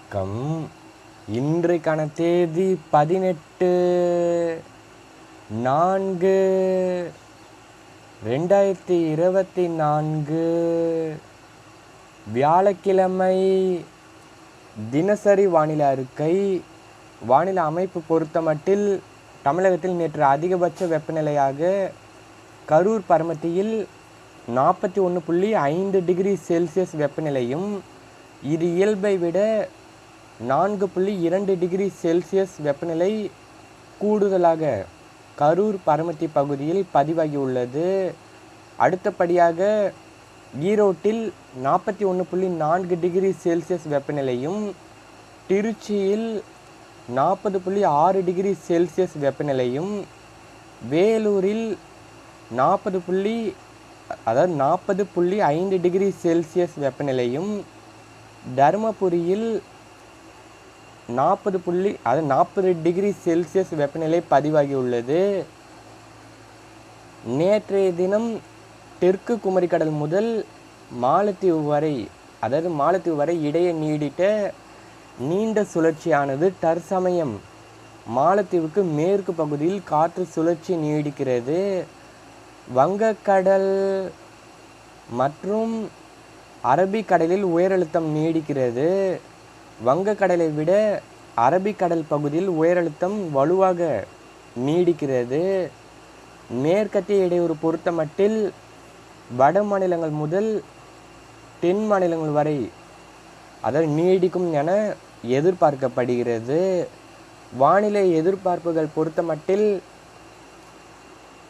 வணக்கம். இன்றைக்கான தேதி பதினெட்டு நான்கு ரெண்டாயிரத்தி இருபத்தி நான்கு. வியாழக்கிழமை தினசரி வானிலை அறிக்கை. வானிலை அமைப்பு பொறுத்தமட்டில் தமிழகத்தில் நேற்று அதிகபட்ச வெப்பநிலையாக கரூர் பரமத்தியில் நாற்பத்தி ஒன்று புள்ளி ஐந்து டிகிரி செல்சியஸ் வெப்பநிலையும் இது இயல்பை விட நான்கு புள்ளி இரண்டு டிகிரி செல்சியஸ் வெப்பநிலை கூடுதலாக கரூர் பரமத்தி பகுதியில் பதிவாகியுள்ளது. அடுத்தபடியாக ஈரோட்டில் நாற்பத்தி ஒன்று புள்ளி நான்கு டிகிரி செல்சியஸ் வெப்பநிலையும் திருச்சியில் நாற்பது புள்ளி ஆறு டிகிரி செல்சியஸ் வெப்பநிலையும் வேலூரில் நாற்பது புள்ளி அதாவது நாற்பது புள்ளி ஐந்து டிகிரி செல்சியஸ் வெப்பநிலையும் தருமபுரியில் நாற்பது புள்ளி அது நாற்பது டிகிரி செல்சியஸ் வெப்பநிலை பதிவாகியுள்ளது நேற்றைய தினம் தெற்கு குமரிக்கடல் முதல் மாலத்தீவு வரை அதாவது மாலத்தீவு வரை இடையே நீடித்த நீண்ட சுழற்சியானது தற்சமயம் மாலத்தீவுக்கு மேற்கு பகுதியில் காற்று சுழற்சி நீடிக்கிறது. வங்கக்கடல் மற்றும் அரபிக்கடலில் உயரழுத்தம் நீடிக்கிறது. வங்கக்கடலை விட அரபிக்கடல் பகுதியில் உயரழுத்தம் வலுவாக நீடிக்கிறது. மேற்கத்திய இடையூறு பொறுத்தமட்டில் வட மாநிலங்கள் முதல் தென் மாநிலங்கள் வரை அதாவது நீடிக்கும் என எதிர்பார்க்கப்படுகிறது. வானிலை எதிர்பார்ப்புகள் பொறுத்தமட்டில்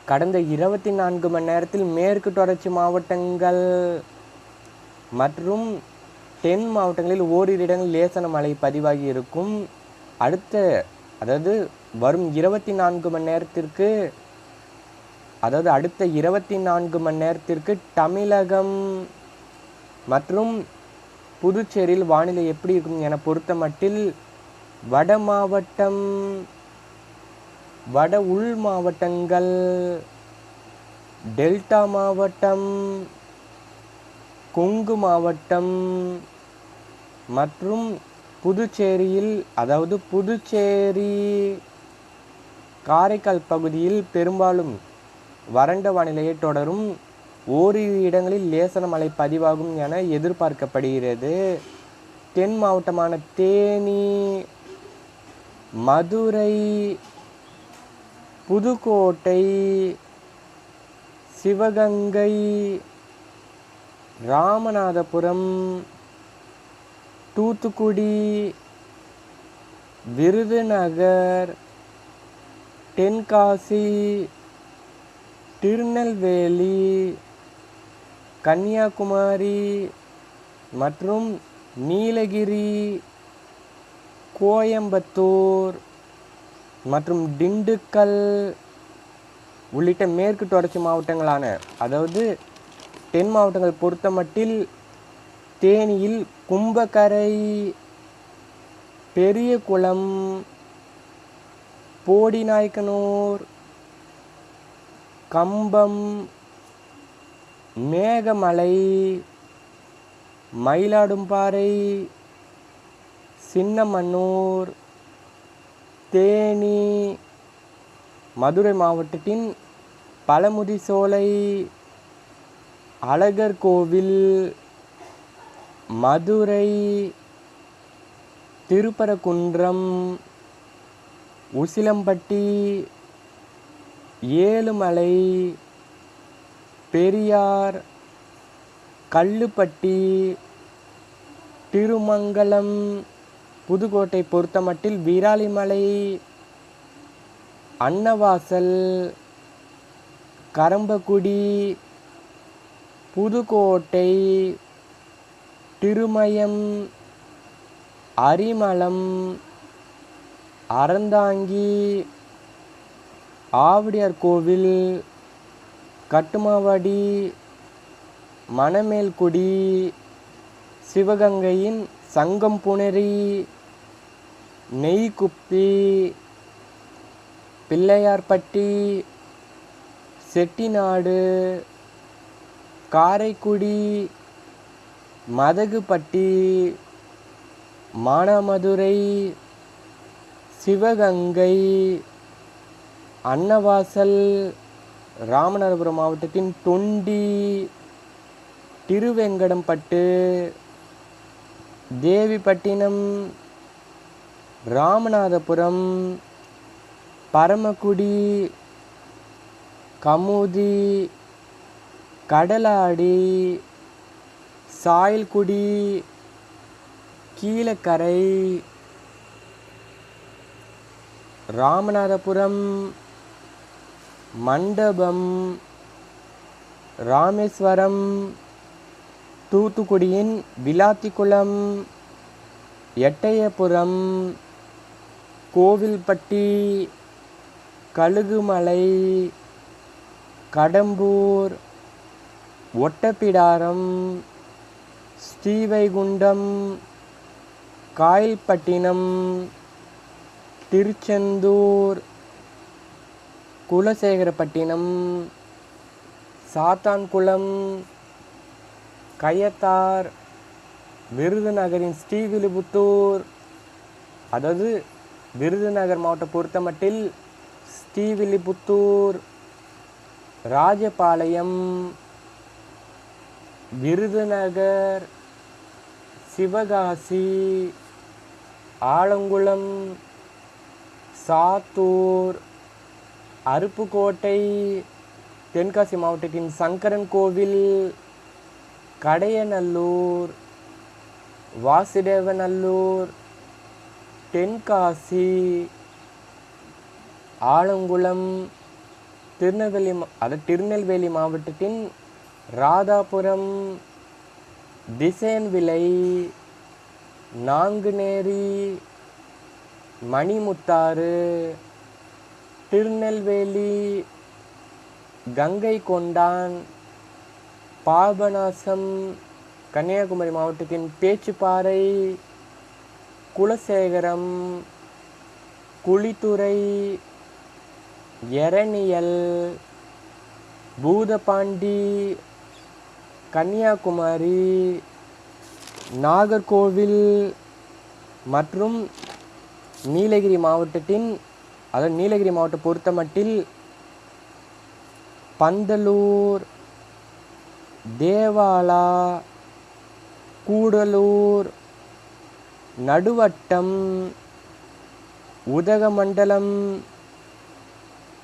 கடந்த இருபத்தி நான்கு மணி நேரத்தில் மேற்கு தொடர்ச்சி மாவட்டங்கள் மற்றும் தென் மாவட்டங்களில் ஓரிரு இடங்களில் லேசான மழை பதிவாகி இருக்கும். அடுத்த அதாவது வரும் இருபத்தி நான்கு மணி நேரத்திற்கு அதாவது அடுத்த இருபத்தி நான்கு மணி நேரத்திற்கு தமிழகம் மற்றும் புதுச்சேரியில் வானிலை எப்படி இருக்கும் என பொறுத்த மட்டில் வட மாவட்டம் வட உள் மாவட்டங்கள் டெல்டா மாவட்டம் கொங்கு மாவட்டம் மற்றும் புதுச்சேரியில் அதாவது புதுச்சேரி காரைக்கால் பகுதியில் பெரும்பாலும் வறண்ட வானிலையை தொடரும். ஓரிரு இடங்களில் லேசன மழை பதிவாகும் என எதிர்பார்க்கப்படுகிறது. தென் மாவட்டமான தேனி மதுரை புதுக்கோட்டை சிவகங்கை ராமநாதபுரம் தூத்துக்குடி விருதுநகர் தென்காசி திருநெல்வேலி கன்னியாகுமரி மற்றும் நீலகிரி கோயம்புத்தூர் மற்றும் திண்டுக்கல் உள்ளிட்ட மேற்கு தொடர்ச்சி மாவட்டங்களான அதாவது தென் மாவட்டங்கள் பொறுத்தமட்டில் தேனியில் கும்பகரை பெரியகுளம் போடிநாயக்கனூர் கம்பம் மேகமலை மயிலாடும்பாறை சின்னமன்னூர் தேனி மதுரை மாவட்டத்தின் பழமுதிசோலை அழகர் கோவில் மதுரை திருப்பரங்குன்றம் உசிலம்பட்டி ஏழுமலை பெரியார் கல்லுப்பட்டி திருமங்கலம் புதுக்கோட்டை பொறுத்தமட்டில் வீராளிமலை அன்னவாசல் கரம்பக்குடி புதுக்கோட்டை திருமயம் அரிமளம் அறந்தாங்கி ஆவடியார் கோவில் கட்டுமாவடி மணமேல்குடி சிவகங்கையின் சங்கம் புணரி நெய்க்குப்பி பிள்ளையார்பட்டி செட்டிநாடு காரைக்குடி மதகுப்பட்டி மானாமதுரை சிவகங்கை அன்னவாசல் ராமநாதபுரம் மாவட்டத்தின் தொண்டி திருவெங்கடம்பட்டு தேவிப்பட்டினம் ராமநாதபுரம் பரமக்குடி கமுதி கடலாடி சாயல்குடி கீழக்கரை ராமநாதபுரம் மண்டபம் ராமேஸ்வரம் தூத்துக்குடியின் விளாத்திக்குளம் எட்டயபுரம் கோவில்பட்டி கழுகுமலை கடம்பூர் ஒட்டப்பிடாரம் ஸ்ரீவைகுண்டம் காயல்பட்டினம் திருச்செந்தூர் குலசேகரப்பட்டினம் சாத்தான்குளம் கயத்தார் விருதுநகரின் ஸ்ரீவில்லிபுத்தூர் அதாவது விருதுநகர் மாவட்டம் பொறுத்தமட்டில் ஸ்ரீவில்லிபுத்தூர் ராஜபாளையம் விருதுநகர் சிவகாசி ஆலங்குளம் சாத்தூர் அருப்புக்கோட்டை தென்காசி மாவட்டத்தின் சங்கரன் கோவில் கடையநல்லூர் வாசுதேவநல்லூர் தென்காசி ஆலங்குளம் திருநெல்வேலி மா- அதாவது திருநெல்வேலி மாவட்டத்தின் ராதாபுரம் திசேன்விளை நாங்குநேரி மணிமுத்தாறு திருநெல்வேலி கங்கை கொண்டான் பாபநாசம் கன்னியாகுமரி மாவட்டத்தின் பேச்சுப்பாறை குலசேகரம் குளித்துறை எரணியல் பூதபாண்டி கன்னியாகுமரி நாகர்கோவில் மற்றும் நீலகிரி மாவட்டத்தின் அதாவது நீலகிரி மாவட்டம் பொறுத்தமட்டில் பந்தலூர் தேவாலா கூடலூர் நடுவட்டம் உதகமண்டலம்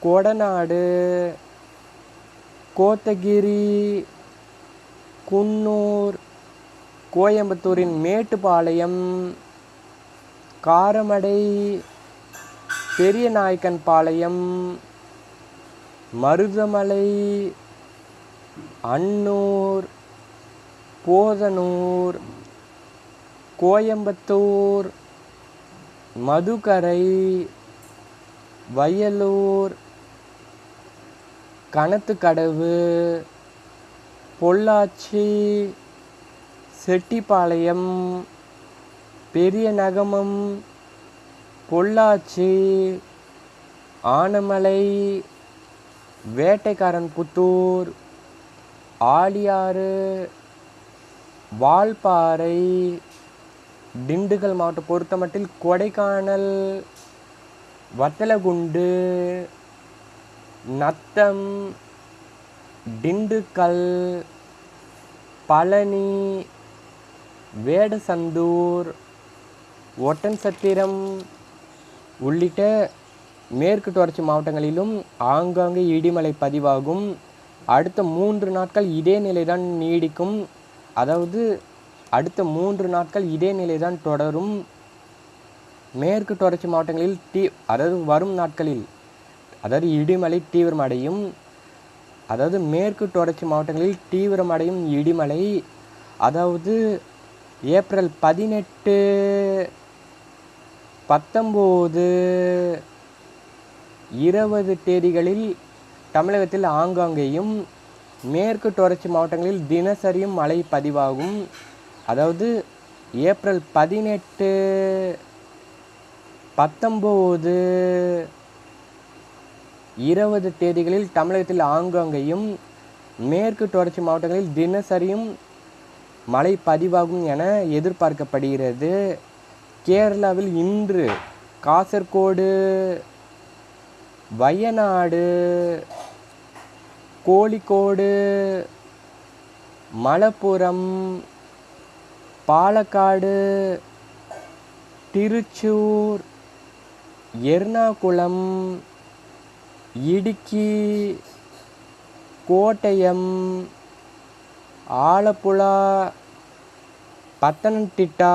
கொடநாடு கோத்தகிரி குன்னூர் கோயம்புத்தூரின் மேட்டுப்பாளையம் காரமடை பெரியநாயக்கன் பாளையம் மருதமலை அன்னூர் போதனூர் கோயம்புத்தூர் மதுக்கரை வயலூர் கணத்துக்கடவு பொள்ளாச்சி செட்டிப்பாளையம் பெரிய நகமம் பொள்ளாச்சி ஆனமலை வேட்டைக்காரன் புத்தூர் ஆலியாறு வால்பாறை திண்டுக்கல் மாவட்டம் பொறுத்தமட்டில் கொடைக்கானல் வத்தலகுண்டு நத்தம் திண்டுக்கல் பழனி வேடசந்தூர் ஒட்டன்சத்திரம் உள்ளிட்ட மேற்கு தொடர்ச்சி மாவட்டங்களிலும் ஆங்காங்கே இடிமலை பதிவாகும். அடுத்த மூன்று நாட்கள் இதே நிலைதான் நீடிக்கும். அதாவது அடுத்த மூன்று நாட்கள் இதே நிலைதான் தொடரும். மேற்கு தொடர்ச்சி மாவட்டங்களில் தீ அதாவது வரும் நாட்களில் அதாவது இடிமலை தீவிரமடையும். அதாவது மேற்கு தொடர்ச்சி மாவட்டங்களில் தீவிரமடையும் இடிமலை அதாவது ஏப்ரல் பதினெட்டு பத்தொம்போது இருபது தேதிகளில் தமிழகத்தில் ஆங்காங்கேயும் மேற்கு தொடர்ச்சி மாவட்டங்களில் தினசரியும் மழை பதிவாகும். அதாவது ஏப்ரல் பதினெட்டு பத்தொம்போது இருபது தேதிகளில் தமிழகத்தில் ஆங்காங்கேயும் மேற்கு தொடர்ச்சி மாவட்டங்களில் தினசரியும் மழை பதிவாகும் என எதிர்பார்க்கப்படுகிறது. கேரளாவில் இன்று காசர்கோடு வயநாடு கோழிக்கோடு மலப்புரம் பாலக்காடு திருச்சூர் எர்ணாகுளம் இடுக்கி கோட்டயம் ஆலப்புழா பத்தனம்திட்டா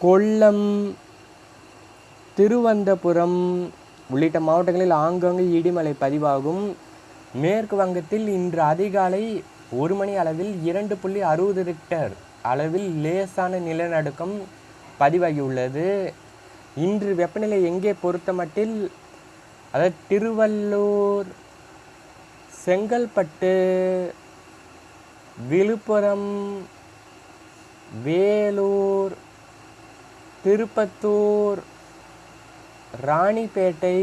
கொல்லம் திருவந்தபுரம் உள்ளிட்ட மாவட்டங்களில் ஆங்காங்கே இடிமலை பதிவாகும். மேற்கு வங்கத்தில் இன்று அதிகாலை ஒரு மணி அளவில் இரண்டு புள்ளி அறுபது ரிக்டர் அளவில் லேசான நிலநடுக்கம் பதிவாகியுள்ளது. இன்று வெப்பநிலை எங்கே பொறுத்தமட்டில் அதாவது திருவள்ளூர் செங்கல்பட்டு விழுப்புரம் வேலூர் திருப்பத்தூர் ராணிப்பேட்டை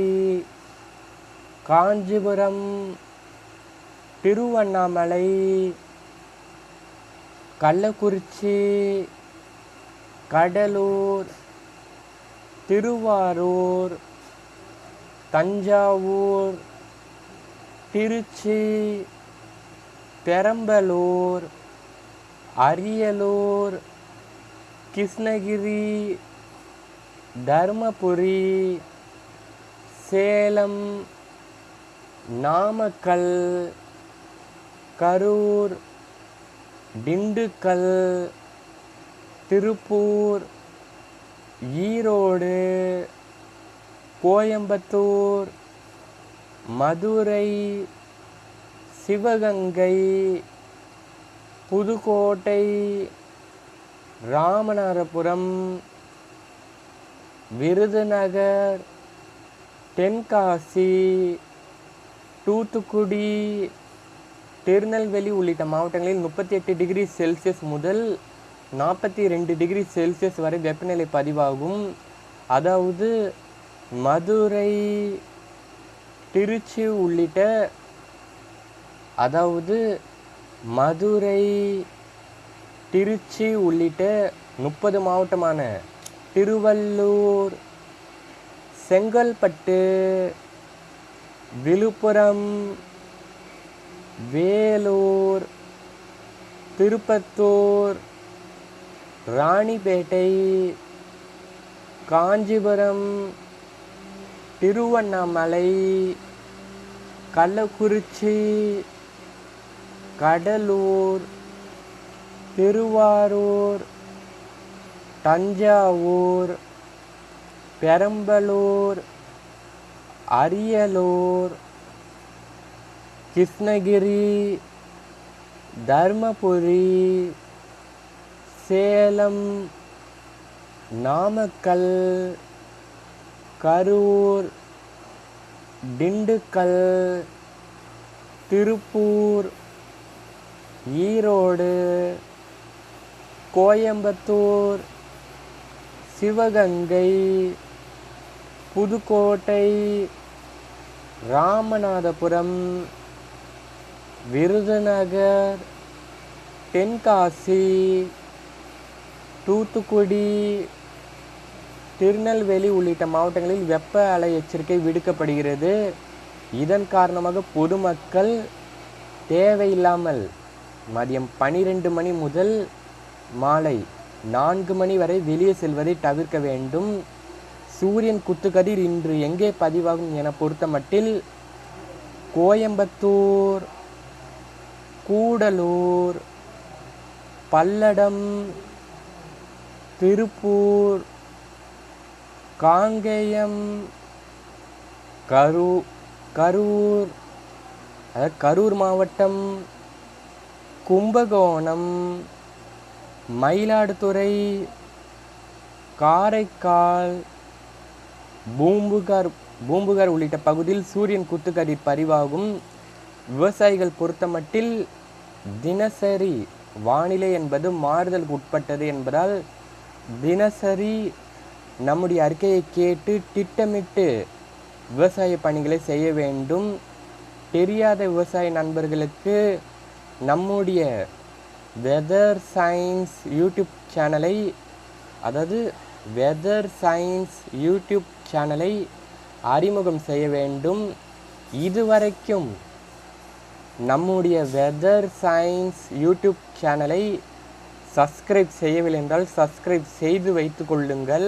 காஞ்சிபுரம் திருவண்ணாமலை கள்ளக்குறிச்சி கடலூர் திருவாரூர் தஞ்சாவூர் திருச்சி பெரம்பலூர் அரியலூர் கிருஷ்ணகிரி தருமபுரி சேலம் நாமக்கல் கரூர் திண்டுக்கல் திருப்பூர் ஈரோடு கோயம்புத்தூர் மதுரை சிவகங்கை புதுக்கோட்டை ராமநாதபுரம் விருதுநகர் தென்காசி தூத்துக்குடி திருநெல்வேலி உள்ளிட்ட மாவட்டங்களில் முப்பத்தி எட்டு டிகிரி செல்சியஸ் முதல் நாற்பத்தி ரெண்டு டிகிரி செல்சியஸ் வரை வெப்பநிலை பதிவாகும். அதாவது மதுரை திருச்சி உள்ளிட்ட அதாவது மதுரை திருச்சி உள்ளிட்ட முப்பது மாவட்டமான திருவள்ளூர் செங்கல்பட்டு விழுப்புரம் வேலூர் திருப்பத்தூர் ராணிப்பேட்டை காஞ்சிபுரம் திருவண்ணாமலை கள்ளக்குறிச்சி கடலூர் திருவாரூர் தஞ்சாவூர் பெரம்பலூர் அரியலூர் கிருஷ்ணகிரி தர்மபுரி சேலம் நாமக்கல் கரூர் திண்டுக்கல் திருப்பூர் ஈரோடு கோயம்புத்தூர் சிவகங்கை புதுக்கோட்டை ராமநாதபுரம் விருதுநகர் தென்காசி தூத்துக்குடி திருநெல்வேலி உள்ளிட்ட மாவட்டங்களில் வெப்ப அலை எச்சரிக்கை விடுக்கப்படுகிறது. இதன் காரணமாக பொதுமக்கள் தேவையில்லாமல் மதியம் பனிரெண்டு மணி முதல் மாலை நான்கு மணி வரை வெளியே செல்வதை தவிர்க்க வேண்டும். சூரியன் குத்துக்கதிர் இன்று எங்கே பதிவாகும் என பொறுத்தமட்டில் கோயம்புத்தூர் கூடலூர் பல்லடம் திருப்பூர் காங்கேயம் கரூ கரூர் அதாவது கரூர் மாவட்டம் கும்பகோணம் மயிலாடுதுறை காரைக்கால் பூம்புகார் பூம்புகார் உள்ளிட்ட பகுதியில் சூரியன் குத்துக்கதி பதிவாகும். விவசாயிகள் பொறுத்தமட்டில் தினசரி வானிலை என்பது மாறுதலுக்கு உட்பட்டது என்பதால் தினசரி நம்முடைய அறிக்கையை கேட்டு திட்டமிட்டு விவசாய பணிகளை செய்ய வேண்டும். தெரியாத விவசாய நண்பர்களுக்கு நம்முடைய வெதர் சயின்ஸ் யூடியூப் சேனலை அதாவது வெதர் சயின்ஸ் யூடியூப் சேனலை அறிமுகம் செய்ய வேண்டும். இதுவரைக்கும் நம்முடைய வெதர் சயின்ஸ் யூடியூப் சேனலை சப்ஸ்கிரைப் செய்யவில்லை என்றால் சப்ஸ்கிரைப் செய்து வைத்து கொள்ளுங்கள்.